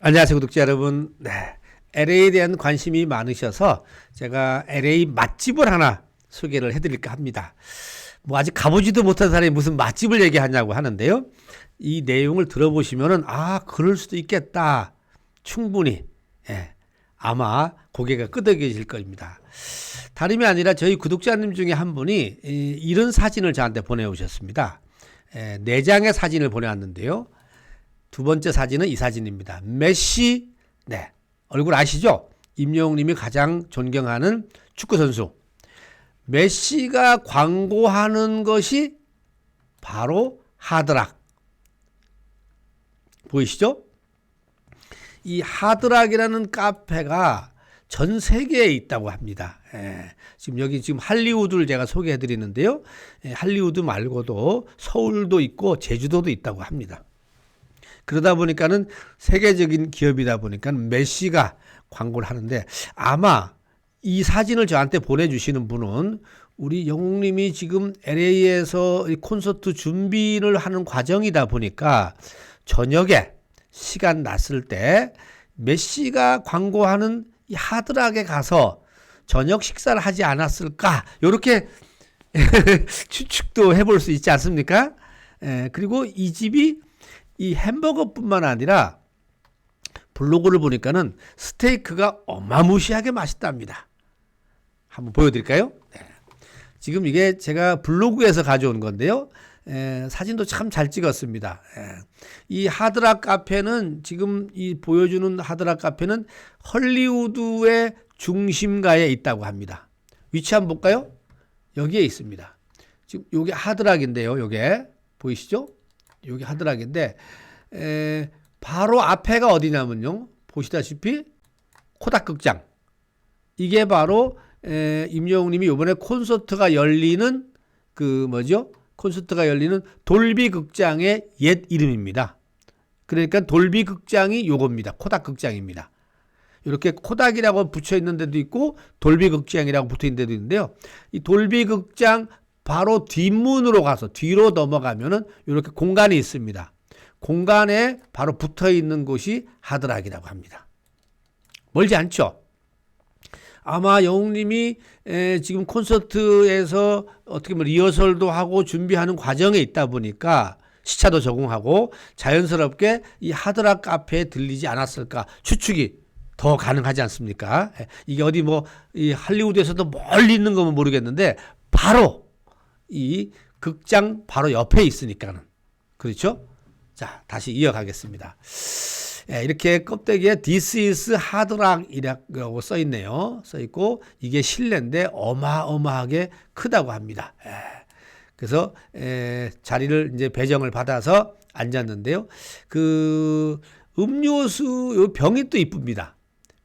안녕하세요, 구독자 여러분. 네. LA에 대한 관심이 많으셔서 제가 LA 맛집을 하나 소개를 해드릴까 합니다. 뭐 아직 가보지도 못한 사람이 무슨 맛집을 얘기하냐고 하는데요. 이 내용을 들어보시면은 아, 그럴 수도 있겠다. 충분히. 예. 아마 고개가 끄덕여질 겁니다. 다름이 아니라 저희 구독자님 중에 한 분이 이- 이런 사진을 저한테 보내오셨습니다. 예, 네 장의 사진을 보내왔는데요. 두 번째 사진은 이 사진입니다. 메시, 네. 얼굴 아시죠? 임영웅 님이 가장 존경하는 축구선수. 메시가 광고하는 것이 바로 하드락. 보이시죠? 이 하드락이라는 카페가 전 세계에 있다고 합니다. 예, 지금 여기 지금 할리우드를 제가 소개해 드리는데요. 예, 할리우드 말고도 서울도 있고 제주도도 있다고 합니다. 그러다 보니까는 세계적인 기업이다 보니까 메시가 광고를 하는데 아마 이 사진을 저한테 보내주시는 분은 우리 영웅님이 지금 LA에서 콘서트 준비를 하는 과정이다 보니까 저녁에 시간 났을 때 메시가 광고하는 이 하드락에 가서 저녁 식사를 하지 않았을까 이렇게 추측도 해볼 수 있지 않습니까? 에, 그리고 이 집이 이 햄버거뿐만 아니라 블로그를 보니까는 스테이크가 어마무시하게 맛있답니다. 한번 보여드릴까요? 네. 지금 이게 제가 블로그에서 가져온 건데요. 에, 사진도 참 잘 찍었습니다. 에, 이 하드락 카페는 지금 이 보여주는 하드락 카페는 헐리우드의 중심가에 있다고 합니다. 위치 한번 볼까요? 여기에 있습니다. 지금 요게 하드락인데요. 요게 보이시죠? 여기 하드락인데 에, 바로 앞에가 어디냐면요. 보시다시피 코닥 극장. 이게 바로 에, 임영웅 님이 이번에 콘서트가 열리는 그 뭐죠? 콘서트가 열리는 돌비 극장의 옛 이름입니다. 그러니까 돌비 극장이 요겁니다. 코닥 극장입니다. 이렇게 코닥이라고 붙여 있는 데도 있고 돌비 극장이라고 붙어 있는 데도 있는데요. 이 돌비 극장 바로 뒷문으로 가서 뒤로 넘어가면은 이렇게 공간이 있습니다. 공간에 바로 붙어 있는 곳이 하드락이라고 합니다. 멀지 않죠? 아마 영웅님이 에, 지금 콘서트에서 어떻게 보면 리허설도 하고 준비하는 과정에 있다 보니까 시차도 적응하고 자연스럽게 이 하드락 카페에 들리지 않았을까 추측이 더 가능하지 않습니까? 에, 이게 어디 뭐 이 할리우드에서도 멀리 있는 거면 모르겠는데 바로 이 극장 바로 옆에 있으니까는 그렇죠? 자 다시 이어가겠습니다. 예, 이렇게 껍데기에 This is hard rock이라고 써 있네요. 써 있고 이게 실내인데 어마어마하게 크다고 합니다. 예, 그래서 에, 자리를 이제 배정을 받아서 앉았는데요. 그 음료수 요 병이 또 이쁩니다.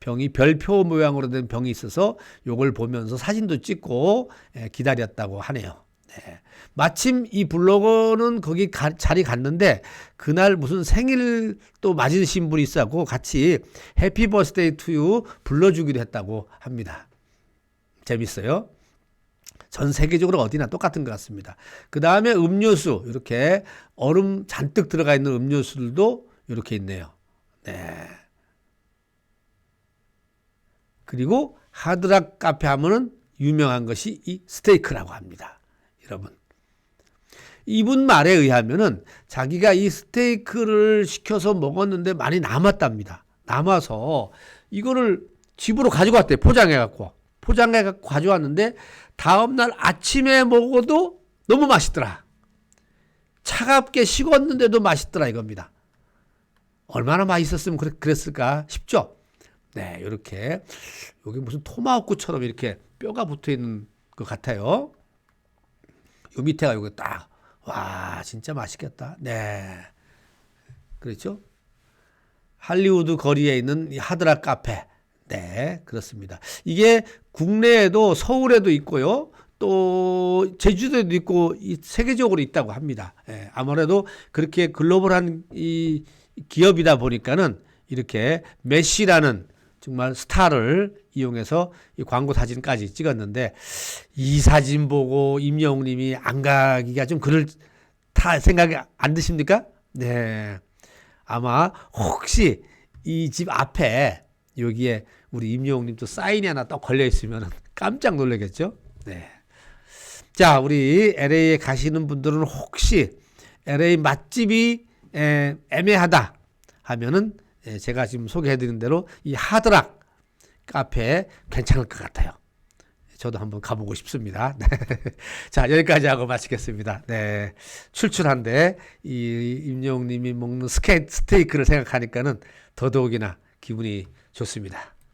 병이 별표 모양으로 된 병이 있어서 요걸 보면서 사진도 찍고 에, 기다렸다고 하네요. 네. 마침 이 블로거는 거기 가- 자리 갔는데 그날 무슨 생일 또 맞으신 분이 있었고 같이 해피 버스데이 투유 불러주기로 했다고 합니다. 재밌어요. 전 세계적으로 어디나 똑같은 것 같습니다. 그 다음에 음료수 이렇게 얼음 잔뜩 들어가 있는 음료수들도 이렇게 있네요. 네. 그리고 하드락 카페 하면은 유명한 것이 이 스테이크라고 합니다. 여러분. 이분 말에 의하면은 자기가 이 스테이크를 시켜서 먹었는데 많이 남았답니다. 남아서 이거를 집으로 가지고 왔대요. 포장해 갖고. 포장해 갖고 가져왔는데 다음 날 아침에 먹어도 너무 맛있더라. 차갑게 식었는데도 맛있더라 이겁니다. 얼마나 맛있었으면 그랬- 그랬을까 싶죠? 네, 이렇게 여기 무슨 토마호크처럼 이렇게 뼈가 붙어 있는 것 같아요. 요 밑에가 요거 딱. 와, 진짜 맛있겠다. 네. 그렇죠? 할리우드 거리에 있는 이 하드락 카페. 네, 그렇습니다. 이게 국내에도 서울에도 있고요. 또 제주도에도 있고 이 세계적으로 있다고 합니다. 예, 아무래도 그렇게 글로벌한 이 기업이다 보니까는 이렇게 메시라는 정말 스타를 이용해서 이 광고 사진까지 찍었는데 이 사진 보고 임영웅 님이 안 가기가 좀 그럴 다 생각이 안 드십니까? 네. 아마 혹시 이 집 앞에 여기에 우리 임영웅 님도 사인이 하나 딱 걸려 있으면 깜짝 놀라겠죠. 네. 자, 우리 LA에 가시는 분들은 혹시 LA 맛집이 에, 애매하다 하면은 예, 제가 지금 소개해드린 대로 이 하드락 카페 괜찮을 것 같아요. 저도 한번 가보고 싶습니다. 네. 자, 여기까지 하고 마치겠습니다. 네. 출출한데, 이 임영웅 님이 먹는 스케, 스테이크를 생각하니까는 더더욱이나 기분이 좋습니다.